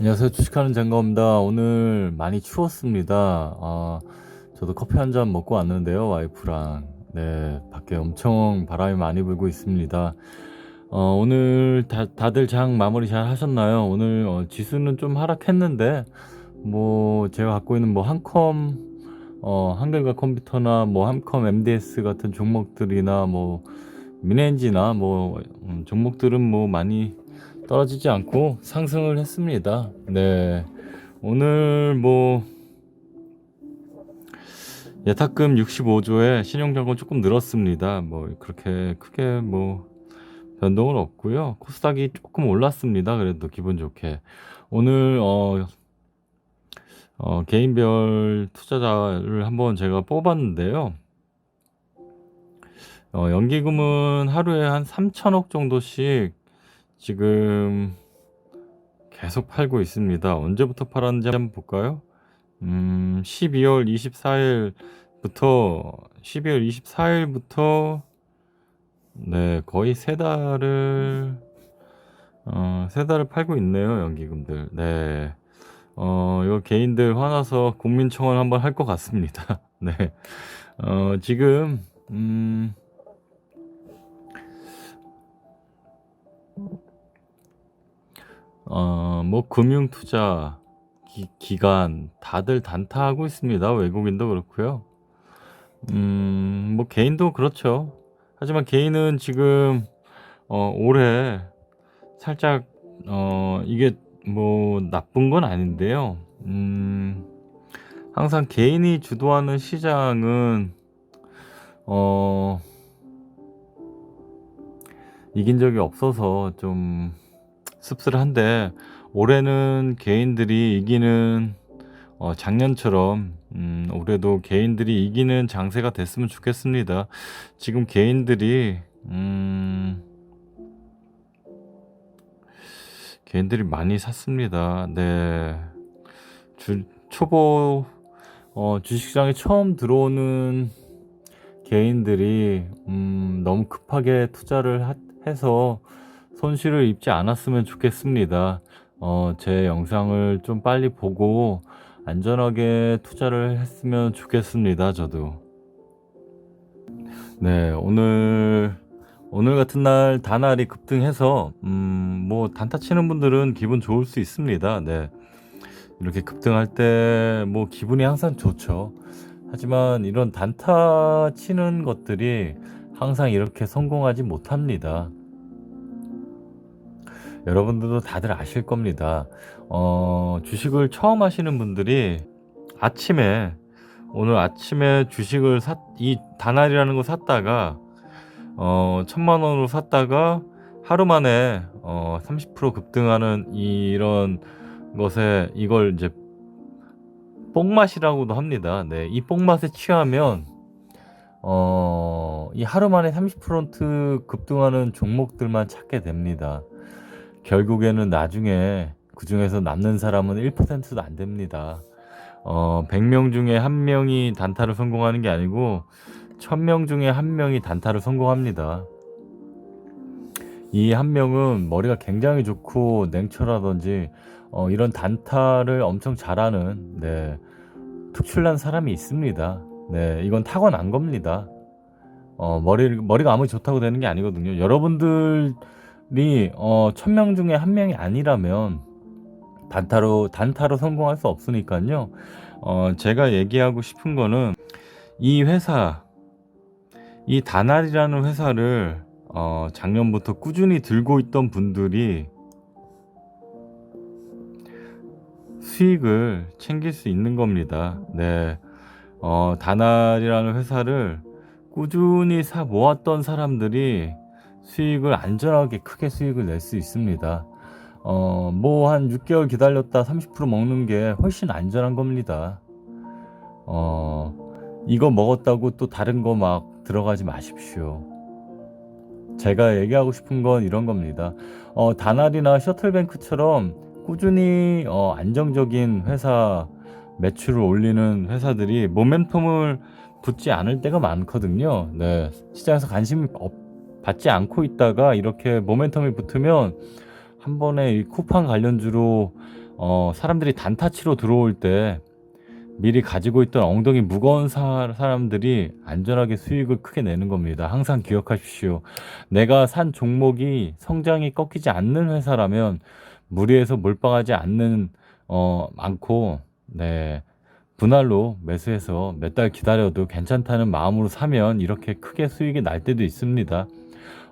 안녕하세요. 주식하는 장가입니다. 오늘 많이 추웠습니다. 아, 저도 커피 한 잔 먹고 왔는데요. 와이프랑. 네, 밖에 엄청 바람이 많이 불고 있습니다. 어, 오늘 다, 다들 장 마무리 잘 하셨나요? 오늘 어, 지수는 좀 하락했는데, 뭐, 제가 갖고 있는 뭐, 한컴, 어, 한글과 컴퓨터나 뭐, 한컴 MDS 같은 종목들이나 뭐, 미네인지나 뭐, 음, 종목들은 뭐, 많이 떨어지지 않고 상승을 했습니다. 네. 오늘 뭐 예탁금 65조에 신용정보 조금 늘었습니다. 뭐 그렇게 크게 뭐 변동은 없고요. 코스닥이 조금 올랐습니다. 그래도 기분 좋게. 오늘 어, 어 개인별 투자자를 한번 제가 뽑았는데요. 어, 연기금은 하루에 한 3천억 정도씩 지금 계속 팔고 있습니다. 언제부터 팔았는지 한번 볼까요? 음, 12월 24일부터 12월 24일부터 네, 거의 세 달을 어, 세 달을 팔고 있네요, 연기금들. 네. 어, 이거 개인들 화나서 국민청원 한번 할 것 같습니다. 네. 어, 지금 음 어, 뭐 금융 투자 기, 기관 다들 단타하고 있습니다. 외국인도 그렇고요. 음, 뭐 개인도 그렇죠. 하지만 개인은 지금 어, 올해 살짝 어, 이게 뭐 나쁜 건 아닌데요. 음, 항상 개인이 주도하는 시장은 어, 이긴 적이 없어서 좀 씁쓸한데 올해는 개인들이 이기는 어, 작년처럼 음, 올해도 개인들이 이기는 장세가 됐으면 좋겠습니다. 지금 개인들이 음, 개인들이 많이 샀습니다. 네. 주, 초보 어, 주식시장에 처음 들어오는 개인들이 음, 너무 급하게 투자를 하, 해서 손실을 입지 않았으면 좋겠습니다. 어, 제 영상을 좀 빨리 보고 안전하게 투자를 했으면 좋겠습니다. 저도. 네, 오늘 오늘 같은 날 다날이 급등해서 음, 뭐 단타 치는 분들은 기분 좋을 수 있습니다. 네. 이렇게 급등할 때 뭐 기분이 항상 좋죠. 하지만 이런 단타 치는 것들이 항상 이렇게 성공하지 못합니다. 여러분들도 다들 아실 겁니다. 어, 주식을 처음 하시는 분들이 아침에 오늘 아침에 주식을 샀, 이 다날이라는 거 샀다가 어, 천만 원으로 샀다가 하루 만에 어, 30% 급등하는 이런 것에 이걸 이제 뽕맛이라고도 합니다. 네, 이 뽕맛에 취하면 어, 이 하루 만에 30% 급등하는 종목들만 찾게 됩니다. 결국에는 나중에 그 중에서 남는 사람은 1%도 안 됩니다. 어, 100명 중에 한 명이 단타를 성공하는 게 아니고 1000명 중에 한 명이 단타를 성공합니다. 이 한 명은 머리가 굉장히 좋고 냉철하던지 어, 이런 단타를 엄청 잘하는 네, 특출난 사람이 있습니다. 네, 이건 타고난 겁니다. 어, 머리 머리가 아무리 좋다고 되는 게 아니거든요. 여러분들 이 어, 천 명 중에 한 명이 아니라면 단타로 단타로 성공할 수 없으니까요. 어, 제가 얘기하고 싶은 거는 이 회사 이 다날이라는 회사를 어, 작년부터 꾸준히 들고 있던 분들이 수익을 챙길 수 있는 겁니다. 네. 어, 다날이라는 회사를 꾸준히 사 모았던 사람들이 수익을 안전하게 크게 수익을 낼 수 있습니다. 어, 뭐 한 6개월 기다렸다 30% 먹는 게 훨씬 안전한 겁니다. 어, 이거 먹었다고 또 다른 거 막 들어가지 마십시오. 제가 얘기하고 싶은 건 이런 겁니다. 어, 다날이나 셔틀뱅크처럼 꾸준히 어, 안정적인 회사 매출을 올리는 회사들이 모멘텀을 붙지 않을 때가 많거든요. 네. 시장에서 관심이 없, 받지 않고 있다가 이렇게 모멘텀이 붙으면 한 번에 이 쿠팡 관련주로 어, 사람들이 단타치로 들어올 때 미리 가지고 있던 엉덩이 무거운 사, 사람들이 안전하게 수익을 크게 내는 겁니다. 항상 기억하십시오. 내가 산 종목이 성장이 꺾이지 않는 회사라면 무리해서 몰빵하지 않는 어 많고 네 분할로 매수해서 몇 달 기다려도 괜찮다는 마음으로 사면 이렇게 크게 수익이 날 때도 있습니다.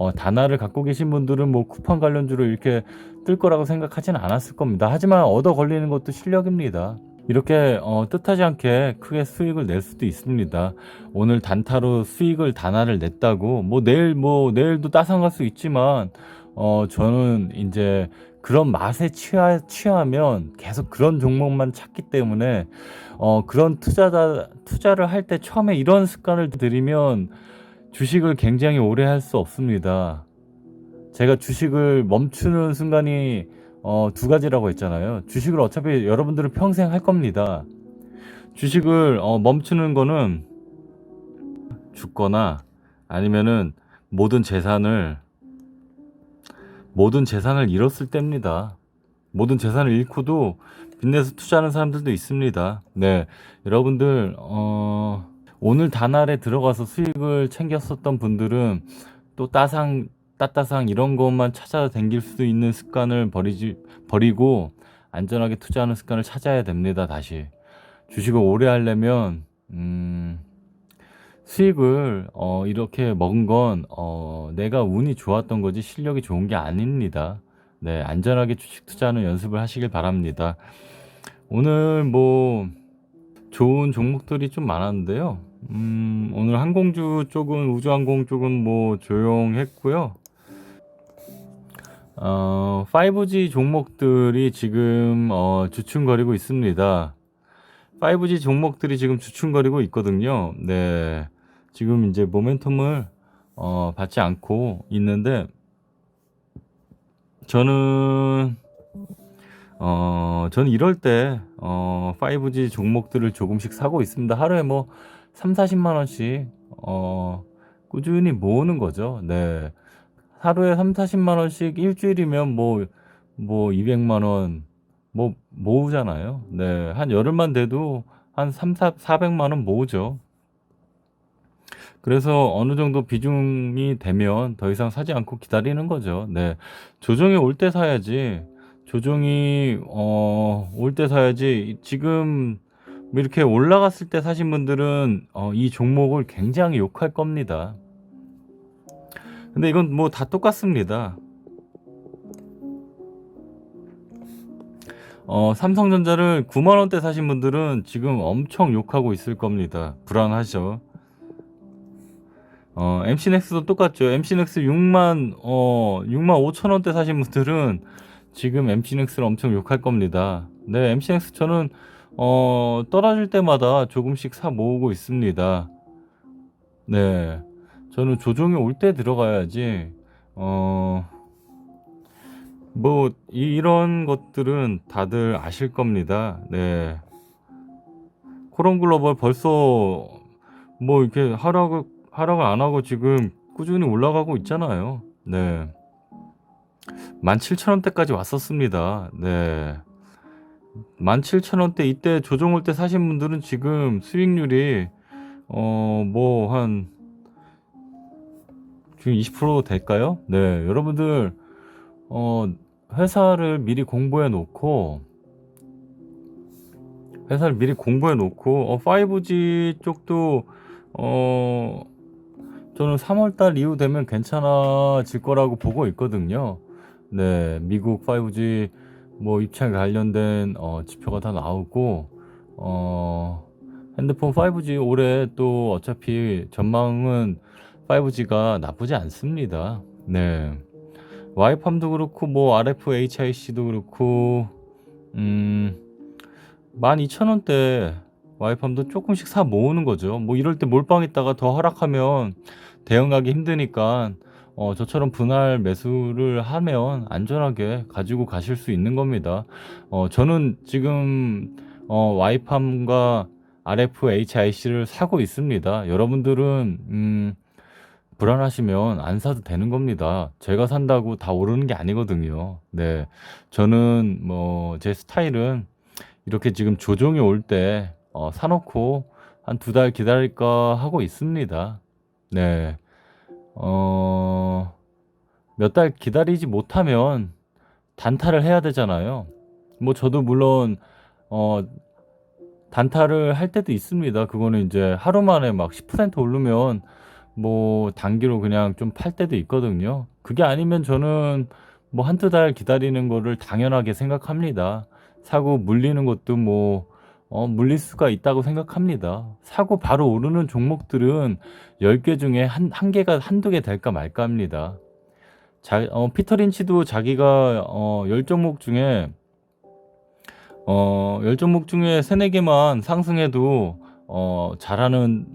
어, 단화를 갖고 계신 분들은 뭐 쿠팡 관련주로 이렇게 뜰 거라고 생각하진 않았을 겁니다. 하지만 얻어 걸리는 것도 실력입니다. 이렇게 어, 뜻하지 않게 크게 수익을 낼 수도 있습니다. 오늘 단타로 수익을 단화를 냈다고 뭐 내일 뭐 내일도 따상 갈수 있지만 어 저는 이제 그런 맛에 취하, 취하면 계속 그런 종목만 찾기 때문에 어 그런 투자다 투자를 할 때 처음에 이런 습관을 들이면 주식을 굉장히 오래 할 수 없습니다. 제가 주식을 멈추는 순간이 어, 두 가지라고 했잖아요. 주식을 어차피 여러분들은 평생 할 겁니다. 주식을 어, 멈추는 거는 죽거나 아니면은 모든 재산을 모든 재산을 잃었을 때입니다. 모든 재산을 잃고도 빚내서 투자하는 사람들도 있습니다. 네, 여러분들 어, 오늘 단알에 들어가서 수익을 챙겼었던 분들은 또 따상 따따상 이런 것만 찾아다닐 수 있는 습관을 버리지 버리고 안전하게 투자하는 습관을 찾아야 됩니다. 다시 주식을 오래 하려면 음, 수익을 어, 이렇게 먹은 건 어, 내가 운이 좋았던 거지 실력이 좋은 게 아닙니다. 네, 안전하게 주식 투자하는 연습을 하시길 바랍니다. 오늘 뭐 좋은 종목들이 좀 많았는데요. 음, 오늘 항공주 쪽은 우주항공 쪽은 뭐 조용했고요. 어, 5G 종목들이 지금 어, 주춤거리고 있습니다. 5G 종목들이 지금 주춤거리고 있거든요. 네. 지금 이제 모멘텀을 어, 받지 않고 있는데 저는 어, 저는 이럴 때 어, 5G 종목들을 조금씩 사고 있습니다. 하루에 뭐 3, 40만 원씩 어, 꾸준히 모으는 거죠. 네. 하루에 3, 40만 원씩 일주일이면 뭐, 뭐 200만 원, 뭐, 모으잖아요. 네. 한 열흘만 돼도 한 3, 4, 400만 원 모으죠. 그래서 어느 정도 비중이 되면 더 이상 사지 않고 기다리는 거죠. 네. 조정이 올 때 사야지. 조정이, 어, 올 때 사야지. 지금 뭐 이렇게 올라갔을 때 사신 분들은 어, 이 종목을 굉장히 욕할 겁니다. 근데 이건 뭐 다 똑같습니다. 어, 삼성전자를 9만원대 사신 분들은 지금 엄청 욕하고 있을 겁니다. 불안하죠. 어, MC넥스도 똑같죠. MC넥스 6만, 어, 6만 5천원대 사신 분들은 지금 MC넥스를 엄청 욕할 겁니다. 네, MC넥스 저는, 어, 떨어질 때마다 조금씩 사 모으고 있습니다. 네. 저는 조정이 올 때 들어가야지, 어, 뭐, 이- 이런 것들은 다들 아실 겁니다. 네. 코론 글로벌 벌써 뭐 이렇게 하락, 하락을 안 하고 지금 꾸준히 올라가고 있잖아요. 네. 17,000원대까지 왔었습니다. 네. 17,000원대 이때 조정 올 때 사신 분들은 지금 수익률이 어, 뭐 한 지금 20% 될까요? 네. 여러분들 어, 회사를 미리 공부해 놓고 회사를 미리 공부해 놓고 어, 5G 쪽도 어 저는 3월 달 이후 되면 괜찮아질 거라고 보고 있거든요. 네, 미국 5G 뭐 입찰 관련된 어, 지표가 다 나오고 어, 핸드폰 5G 올해 또 어차피 전망은 5G가 나쁘지 않습니다. 네. 와이팜도 그렇고 뭐 RFHIC도 그렇고 음 12,000원대 와이팜도 조금씩 사 모으는 거죠. 뭐 이럴 때 몰빵했다가 더 하락하면 대응 가기 힘드니까 어, 저처럼 분할 매수를 하면 안전하게 가지고 가실 수 있는 겁니다. 어, 저는 지금 어, 와이팜과 RFHIC를 사고 있습니다. 여러분들은 음, 불안하시면 안 사도 되는 겁니다. 제가 산다고 다 오르는 게 아니거든요. 네. 저는 뭐 제 스타일은 이렇게 지금 조정이 올때 어, 사놓고 한 두 달 기다릴까 하고 있습니다. 네. 어, 몇 달 기다리지 못하면 단타를 해야 되잖아요. 뭐 저도 물론 어, 단타를 할 때도 있습니다. 그거는 이제 하루 만에 막 10% 오르면 뭐 단기로 그냥 좀 팔 때도 있거든요. 그게 아니면 저는 뭐 한두 달 기다리는 거를 당연하게 생각합니다. 사고 물리는 것도 뭐 어, 물릴 수가 있다고 생각합니다. 사고 바로 오르는 종목들은 10개 중에 한, 한 개가 한두 개 될까 말까 합니다. 자, 어, 피터 린치도 자기가 어, 10종목 중에 어, 10종목 중에 3, 4개만 상승해도 어, 잘하는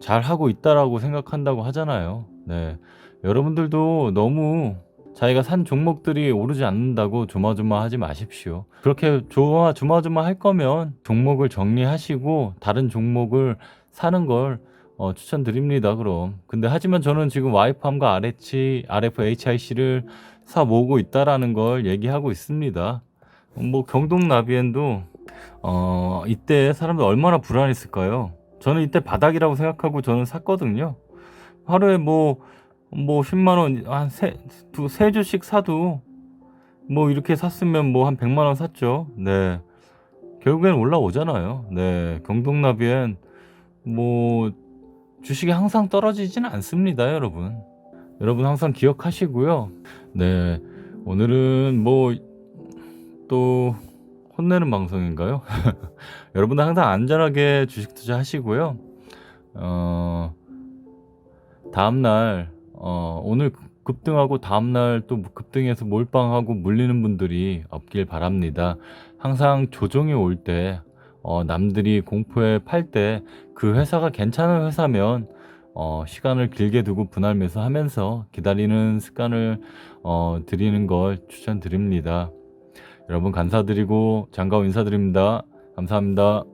잘하고 있다라고 생각한다고 하잖아요. 네. 여러분들도 너무 자기가 산 종목들이 오르지 않는다고 조마조마하지 마십시오. 그렇게 조마 조마조마 할 거면 종목을 정리하시고 다른 종목을 사는 걸 어, 추천드립니다. 그럼. 근데 하지만 저는 지금 와이팜과 RH, RFHIC를 사 모으고 있다라는 걸 얘기하고 있습니다. 뭐 경동 나비엔도 어, 이때 사람들 얼마나 불안했을까요? 저는 이때 바닥이라고 생각하고 저는 샀거든요. 하루에 뭐, 뭐 10만 원, 한 세, 두, 세 주씩 사도 뭐 이렇게 샀으면 뭐 한 100만 원 샀죠. 네. 결국엔 올라오잖아요. 네. 경동나비엔 뭐 주식이 항상 떨어지지는 않습니다, 여러분. 여러분 항상 기억하시고요. 네. 오늘은 뭐 또 혼내는 방송인가요? 여러분들 항상 안전하게 주식 투자 하시고요. 어, 다음 날, 어, 오늘 급등하고 다음날 또 급등해서 몰빵하고 물리는 분들이 없길 바랍니다. 항상 조정이 올 때, 어, 남들이 공포에 팔 때 그 회사가 괜찮은 회사면 어, 시간을 길게 두고 분할 매수하면서 기다리는 습관을 어, 드리는 걸 추천드립니다. 여러분 감사드리고 장가오 인사드립니다. 감사합니다.